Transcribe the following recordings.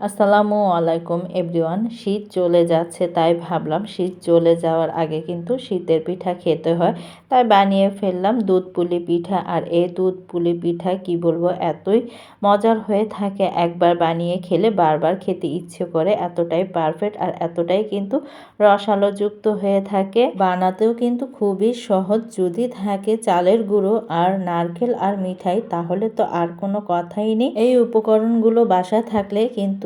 আসসালামু আলাইকুম, এভরিওয়ান। শীত চলে যাচ্ছে, তাই ভাবলাম শীত চলে যাওয়ার আগে কিন্তু শীতের পিঠা খেতে হয়। তাই বানিয়ে ফেললাম দুধ পুলি পিঠা। আর এই দুধ পুলি পিঠা, কি বলব, এতই মজার হয়ে থাকে। একবার বানিয়ে খেলে বারবার খেতে ইচ্ছে করে, এতটাই পারফেক্ট আর এতটাই কিন্তু রসালোযুক্ত হয়ে থাকে। বানাতেও কিন্তু খুবই সহজ। যদি থাকে চালের গুঁড়ো আর নারকেল আর মিঠাই, তাহলে তো আর কোনো কথাই নেই। এই উপকরণগুলো বাসা থাকলে কিন্তু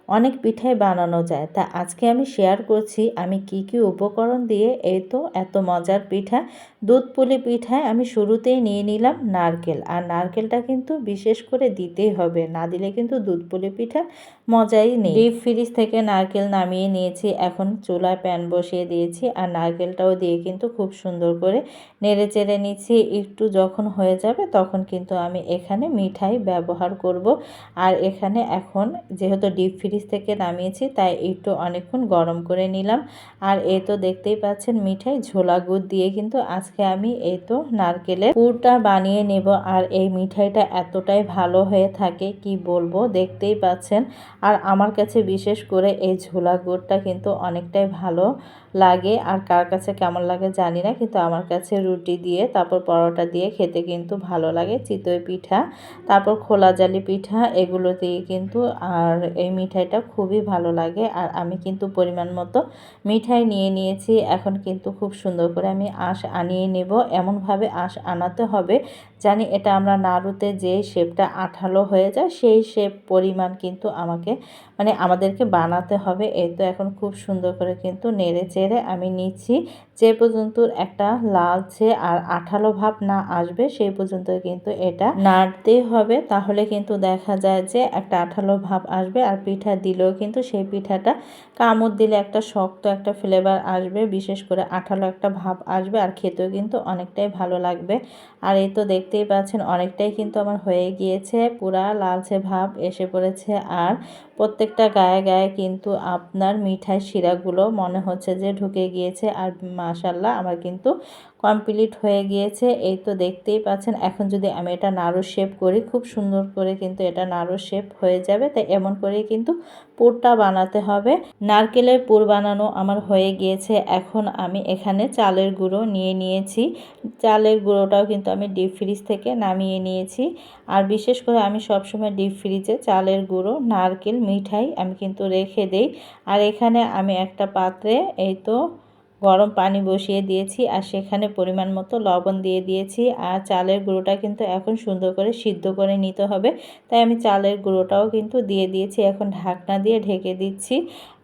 অনেক পিঠাই বানানো যায়। তা আজকে আমি শেয়ার করছি আমি কি কি উপকরণ দিয়ে এই তো এত মজার পিঠা। দুধ পুলি পিঠায় আমি শুরুতেই নিয়ে নিলাম নারকেল। আর নারকেলটা কিন্তু বিশেষ করে দিতেই হবে, না দিলে কিন্তু দুধ পুলি পিঠা মজাই নেই। ডিপ ফ্রিজ থেকে নারকেল নামিয়ে নিয়েছি, এখন চুলায় প্যান বসিয়ে দিয়েছি। আর নারকেলটাও দিয়ে কিন্তু খুব সুন্দর করে নেড়ে চেড়ে নিচ্ছি। একটু যখন হয়ে যাবে তখন কিন্তু আমি এখানে মিঠাই ব্যবহার করব। আর এখানে এখন যেহেতু ডিপ ফ্রিজ থেকে নামিয়েছি, তাই একটু অনেকক্ষণ গরম করে নিলাম। আর এ তো দেখতেই পাচ্ছেন মিঠাই ঝোলা গুড় দিয়ে কিন্তু আজকে আমি এই তো নারকেলের পুরটা বানিয়ে নেব। আর এই মিঠাইটা এতটাই ভালো হয়ে থাকে, কি বলব? দেখতেই পাচ্ছেন। আর আমার কাছে বিশেষ করে এই ঝোলা গুড়টা কিন্তু অনেকটাই ভালো লাগে। আর কার কাছে কেমন লাগে জানি না, কিন্তু আমার কাছে রুটি দিয়ে, তারপর পরোটা দিয়ে খেতে কিন্তু ভালো লাগে, চিতই পিঠা, তারপর খোলা জালি পিঠা, এগুলো দিয়ে কিন্তু আর এই মিঠাইটা খুবই ভালো লাগে। আর আমি কিন্তু পরিমাণ মতো মিঠাই নিয়ে নিয়েছি। এখন কিন্তু খুব সুন্দর করে আমি আঁশ আনিয়ে নেব। এমনভাবে আঁশ আনাতে হবে জানি এটা আমরা নাড়ুতে যে শেপটা আঠালো হয়ে যায়, সেই শেপ পরিমাণ কিন্তু আমাকে মানে আমাদেরকে বানাতে হবে। এই তো এখন খুব সুন্দর করে কিন্তু নেড়ে চেড়ে আমি নিচ্ছি। যে পর্যন্ত একটা লালচে আর আঠালো ভাব না আসবে, সেই পর্যন্ত কিন্তু এটা নাড়তেই হবে। তাহলে কিন্তু দেখা যায় যে একটা আঠালো ভাব আসবে আর পিঠা দিলেও কিন্তু সেই পিঠাটা কামড় দিলে একটা শক্ত একটা ফ্লেভার আসবে। বিশেষ করে আঠালো একটা ভাব আসবে আর খেতেও কিন্তু অনেকটাই ভালো লাগবে। আর এই তো দেখতেই পাচ্ছেন অনেকটাই কিন্তু আমার হয়ে গিয়েছে। পুরা লালচে ভাব এসে পড়েছে আর প্রত্যেকটা গায়ে গায়ে কিন্তু আপনার মিঠাই শিরাগুলো মনে হচ্ছে যে ঢুকে গিয়েছে আর মাশাল্লাহ আমার কিন্তু কমপ্লিট হয়ে গিয়েছে। এই তো দেখতেই পাচ্ছেন এখন যদি আমি এটা নাড়ু শেপ করি, খুব সুন্দর করে কিন্তু এটা নাড়ু শেপ হয়ে যাবে। তাই এমন করেই কিন্তু পুরটা বানাতে হবে। নারকেলের পুর বানানো আমার হয়ে গিয়েছে। এখন আমি এখানে চালের গুঁড়ো নিয়ে নিয়েছি। চালের গুঁড়োটাও কিন্তু আমি ডিপ ফ্রিজ থেকে নামিয়ে নিয়েছি। আর বিশেষ করে আমি সবসময় ডিপ ফ্রিজে চালের গুঁড়ো, নারকেল, মিঠাই আমি কিন্তু রেখে দেই। আর এখানে আমি একটা পাত্রে এই তো গরম পানি বসিয়ে দিয়েছি আর সেখানে পরিমাণ মতো লবণ দিয়ে দিয়েছি। আর চালের গুঁড়োটা কিন্তু এখন সুন্দর করে সিদ্ধ করে নিতে হবে। তাই আমি চালের গুঁড়োটাও কিন্তু দিয়ে দিয়েছি। এখন ঢাকনা দিয়ে ঢেকে দিচ্ছি।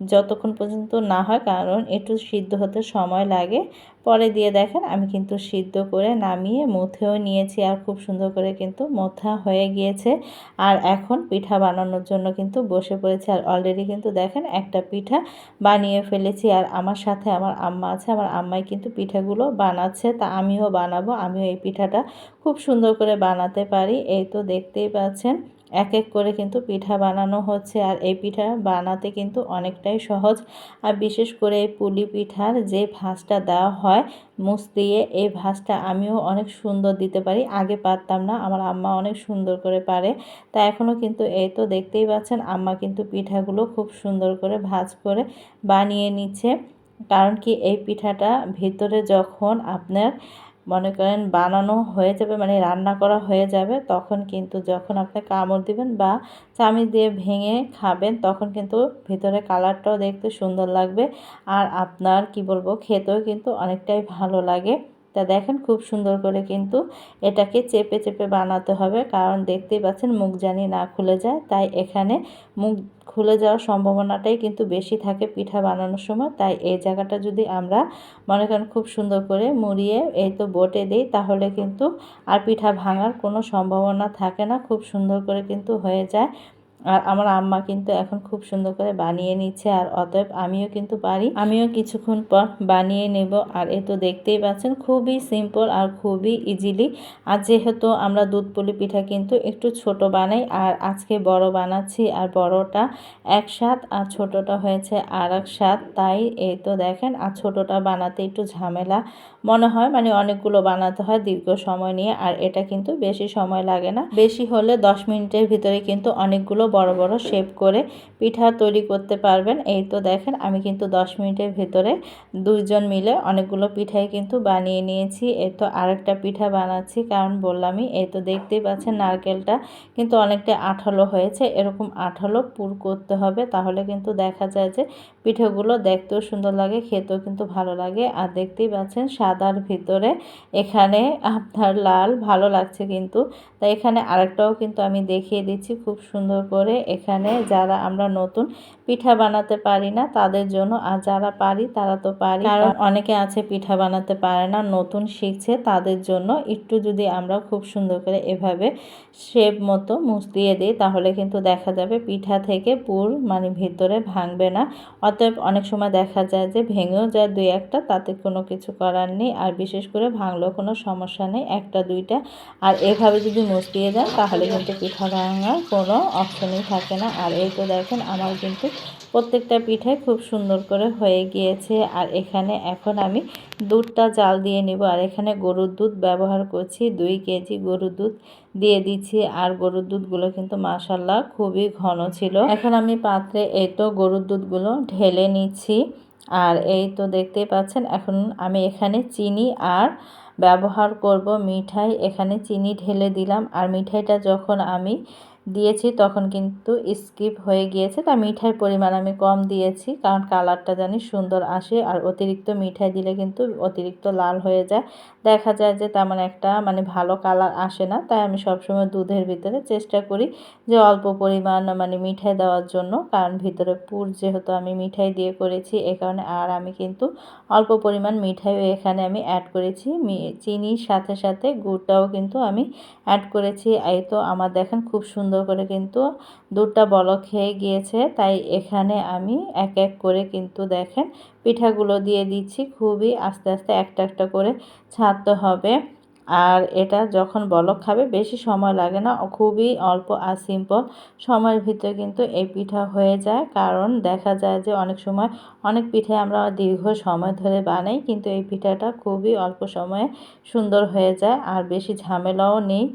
যতক্ষণ পর্যন্ত না হয়, কারণ একটু সিদ্ধ হতে সময় লাগে। পরে দিয়ে দেখেন, আমি কিন্তু সিদ্ধ করে নামিয়ে মুথেও নিয়েছি আর খুব সুন্দর করে কিন্তু মোথা হয়ে গিয়েছে। আর এখন পিঠা বানানোর জন্য কিন্তু বসে পড়েছে আর অলরেডি কিন্তু দেখেন একটা পিঠা বানিয়ে ফেলেছি। আর আমার সাথে আমার আম্মা আছে, আমার আম্মাই কিন্তু পিঠাগুলো বানাচ্ছে, তা আমিও বানাবো, আমিও এই পিঠাটা খুব সুন্দর করে বানাতে পারি। এই তো দেখতেই পাচ্ছেন। এক এক করে কিন্তু পিঠা বানানো হচ্ছে আর এই পিঠা বানাতে কিন্তু অনেকটাই সহজ। আর বিশেষ করে এই পুলি পিঠার যে ভাঁজটা দেওয়া হয় মুস দিয়ে এই ভাঁজটা আমিও অনেক সুন্দর দিতে পারি। আগে পারতাম না, আমার আম্মা অনেক সুন্দর করে পারে। তা এখনও কিন্তু এই তো দেখতেই পাচ্ছেন, আম্মা কিন্তু পিঠাগুলো খুব সুন্দর করে ভাঁজ করে বানিয়ে নিচ্ছে। কারণ কি এই পিঠাটা ভিতরে যখন আপনার মনে করেন বানানো হয়ে যাবে মানে রান্না করা হয়ে যাবে, তখন কিন্তু যখন আপনি কামড় দিবেন বা চামিচ দিয়ে ভেঙে খাবেন, তখন কিন্তু ভিতরে কালারটাও দেখতে সুন্দর লাগবে। আর আপনার, কি বলব, খেতেও কিন্তু অনেকটাই ভালো লাগে। তা দেখেন, খুব সুন্দর করে কিন্তু এটাকে চেপে চেপে বানাতে হবে। কারণ দেখতেই পাচ্ছেন মুখ জানি না খুলে যায়। তাই এখানে মুখ খুলে যাওয়ার সম্ভাবনাটাই কিন্তু বেশি থাকে পিঠা বানানোর সময়। তাই এই জায়গাটা যদি আমরা মনে করেন খুব সুন্দর করে মুড়িয়ে এই তো বটে দিই, তাহলে কিন্তু আর পিঠা ভাঙার কোনো সম্ভাবনা থাকে না। খুব সুন্দর করে কিন্তু হয়ে যায়। আর আমার আম্মা কিন্তু এখন খুব সুন্দর করে বানিয়ে নিচ্ছে আর অতএব আমিও কিন্তু পারি। আমিও কিছুক্ষণ পর বানিয়ে নেব। আর এ তো দেখতেই পাচ্ছেন, খুবই সিম্পল আর খুবই ইজিলি আর যেহেতু আমরা দুধ পুলি পিঠা কিন্তু একটু ছোট বানাই, আর আজকে বড় বানাচ্ছি আর বড়টা এক স্বাদ আর ছোটটা হয়েছে আর এক সাত তাই এই তো দেখেন। আর ছোটটা বানাতে একটু ঝামেলা মনে হয় মানে অনেকগুলো বানাতে হয় দীর্ঘ সময় নিয়ে, আর এটা কিন্তু বেশি সময় লাগে না। বেশি হলে দশ মিনিটের ভিতরে কিন্তু অনেকগুলো বড় বড় শেপ করে পিঠা তৈরি করতে পারবেন। এই তো দেখেন, আমি কিন্তু 10 মিনিটের ভেতরে দুইজন মিলে অনেকগুলো পিঠাই কিন্তু বানিয়ে নিয়েছি। এই তো আরেকটা পিঠা বানাচ্ছি, কারণ বললামই, এই তো দেখতেই পাচ্ছেন নারকেলটা কিন্তু অনেকটা আঠালো হয়েছে। এরকম আঠালো পুর করতে হবে, তাহলে কিন্তু দেখা যায় যে পিঠেগুলো দেখতেও সুন্দর লাগে, খেতেও কিন্তু ভালো লাগে। আর দেখতেই পাচ্ছেন সাদার ভিতরে এখানে আপনার লাল ভালো লাগছে কিন্তু। তাই এখানে আরেকটাও কিন্তু আমি দেখিয়ে দিচ্ছি, খুব সুন্দর করে এখানে যারা আমরা নতুন পিঠা বানাতে পারি না, তাদের জন্য। আর যারা পারি, তারা তো পারি। কারণ অনেকে আছে পিঠা বানাতে পারে না, নতুন শিখছে, তাদের জন্য একটু যদি আমরা খুব সুন্দর করে এভাবে শেপ মতো মুছ দিয়ে দিই, তাহলে কিন্তু দেখা যাবে পিঠা থেকে পুর মানে ভিতরে ভাঙবে না। অতএব অনেক সময় দেখা যায় যে ভেঙেও যায় দুই একটা, তাতে কোনো কিছু করার নেই। আর বিশেষ করে ভাঙলেও কোনো সমস্যা নেই, একটা, দুইটা। আর এভাবে যদি মুছ দিয়ে দেন, তাহলে কিন্তু পিঠা ভাঙার কোনো অপশনই থাকে না। আর এই তো দেখেন, আমার কিন্তু প্রত্যেকটা পিঠাই খুব সুন্দর করে হয়ে গিয়েছে। আর এখানে এখন আমি দুধটা জাল দিয়ে নিব। আর এখানে গরুর দুধ ব্যবহার করছি। দুই কেজি গরুর দুধ দিয়ে দিচ্ছি। আর গরুর দুধগুলো কিন্তু মাসাল্লাহ খুবই ঘন ছিল। এখন আমি পাত্রে এই তো গরুর দুধগুলো ঢেলে নিচ্ছি। আর এই তো দেখতেই পাচ্ছেন, এখন আমি এখানে চিনি আর ব্যবহার করব মিঠাই। এখানে চিনি ঢেলে দিলাম। আর মিঠাইটা যখন আমি দিয়েছি, তখন কিন্তু স্কিপ হয়ে গিয়েছে। তা মিঠাইয়ের পরিমাণ আমি কম দিয়েছি, কারণ কালারটা জানি সুন্দর আসে আর অতিরিক্ত মিঠাই দিলে কিন্তু অতিরিক্ত লাল হয়ে যায়। দেখা যায় যে তেমন একটা মানে ভালো কালার আসে না, তাই আমি সবসময় দুধের ভিতরে চেষ্টা করি যে অল্প পরিমাণ মানে মিঠাই দেওয়ার জন্য, কারণ ভিতরে পুর যেহেতু আমি মিঠাই দিয়ে করেছি, এ কারণে আর আমি কিন্তু অল্প পরিমাণ মিঠাইও এখানে আমি অ্যাড করেছি। চিনির সাথে সাথে গুড়টাও কিন্তু আমি অ্যাড করেছি। এই তো আমার দেখেন খুব সুন্দর করে কিন্তু দুধটা বলক খেয়ে গিয়েছে। তাই এখানে আমি এক এক করে কিন্তু দেখেন, পিঠাগুলো দিয়ে দিচ্ছি। খুবই আস্তে আস্তে একটা একটা করে ছাড়তে হবে। আর এটা যখন বলক খাবে, বেশি সময় লাগে না। খুবই অল্প আর সিম্পল সময়ের ভিতরে কিন্তু এই পিঠা হয়ে যায়। কারণ দেখা যায় যে অনেক সময় অনেক পিঠে আমরা দীর্ঘ সময় ধরে বানাই, কিন্তু এই পিঠাটা খুবই অল্প সময়ে সুন্দর হয়ে যায় আর বেশি ঝামেলাও নেই।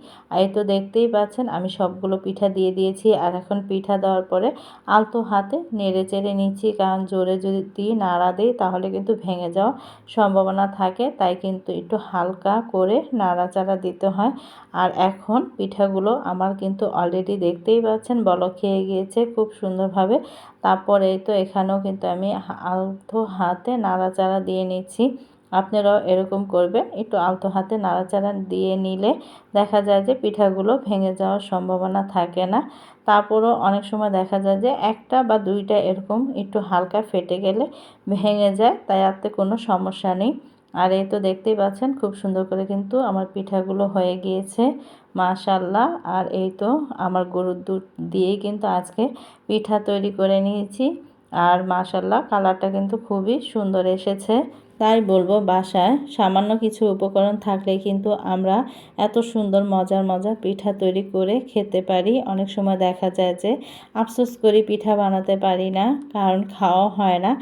এই তো দেখতেই পাচ্ছেন, আমি সবগুলো পিঠা দিয়ে দিয়েছি আর এখন পিঠা দেওয়ার পরে আলতো হাতে নেড়ে চেড়ে নিচ্ছি। কারণ জোরে যদি নাড়া দিই, তাহলে কিন্তু ভেঙে যাওয়ার সম্ভাবনা থাকে। তাই কিন্তু একটু হালকা করে নাড়াচাড়া দিতে হয়। আর এখন পিঠাগুলো আমার কিন্তু অলরেডি দেখতেই পাচ্ছেন, বলক খেয়ে গিয়েছে খুব সুন্দরভাবে। তারপরে তো এখানেও কিন্তু আমি আলতো হাতে নাড়াচাড়া দিয়ে নিচ্ছি। আপনারাও এরকম করবেন, একটু আলতো হাতে নাড়াচাড়া দিয়ে নিলে দেখা যায় যে পিঠাগুলো ভেঙে যাওয়ার সম্ভাবনা থাকে না। তারপরও অনেক সময় দেখা যায় যে একটা বা দুইটা এরকম একটু হালকা ফেটে গেলে ভেঙে যায়, তাই আতে কোনো সমস্যা নেই। আর এই তো দেখতেই পাচ্ছেন, খুব সুন্দর করে কিন্তু আমার পিঠাগুলো হয়ে গিয়েছে মাশাল্লাহ আর এই তো আমার গরুর দুধ দিয়েই কিন্তু আজকে পিঠা তৈরি করে নিয়েছি। আর মাশাল্লাহ কালারটা কিন্তু খুবই সুন্দর এসেছে। তাই বলব, বাসায় সামান্য কিছু উপকরণ থাকলে কিন্তু আমরা এত সুন্দর, মজার মজার পিঠা তৈরি করে খেতে পারি। অনেক সময় দেখা যায় যে, আফসোস করি পিঠা বানাতে পারি না, কারণ খাওয়া হয় না।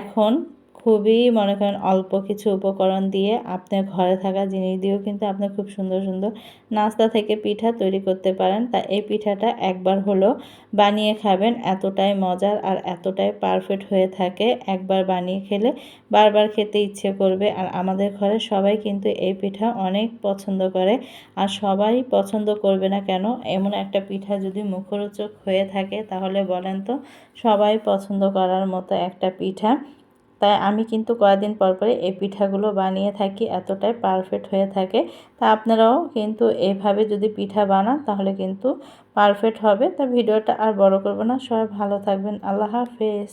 এখন খুবই মনে করেন অল্প কিছু উপকরণ দিয়ে আপনার ঘরে থাকা জিনিস দিয়েও কিন্তু আপনি খুব সুন্দর সুন্দর নাস্তা থেকে পিঠা তৈরি করতে পারেন। তা এই পিঠাটা একবার হলো বানিয়ে খাবেন, এতটাই মজার আর এতটাই পারফেক্ট হয়ে থাকে। একবার বানিয়ে খেলে বারবার খেতে ইচ্ছে করবে। আর আমাদের ঘরে সবাই কিন্তু এই পিঠা অনেক পছন্দ করে। আর সবাই পছন্দ করবে না কেন? এমন একটা পিঠা যদি মুখরোচক হয়ে থাকে, তাহলে বলেন তো সবাই পছন্দ করার মতো একটা পিঠা। তাই আমি কিন্তু কয়েকদিন পর পরে এই পিঠাগুলো বানিয়ে থাকি, এতটাই পারফেক্ট হয়ে থাকে। তা আপনারাও কিন্তু এইভাবে যদি পিঠা বানান তাহলে কিন্তু পারফেক্ট হবে। তা ভিডিওটা আর বড় করব না, সবাই ভালো থাকবেন, আল্লাহ হাফেজ।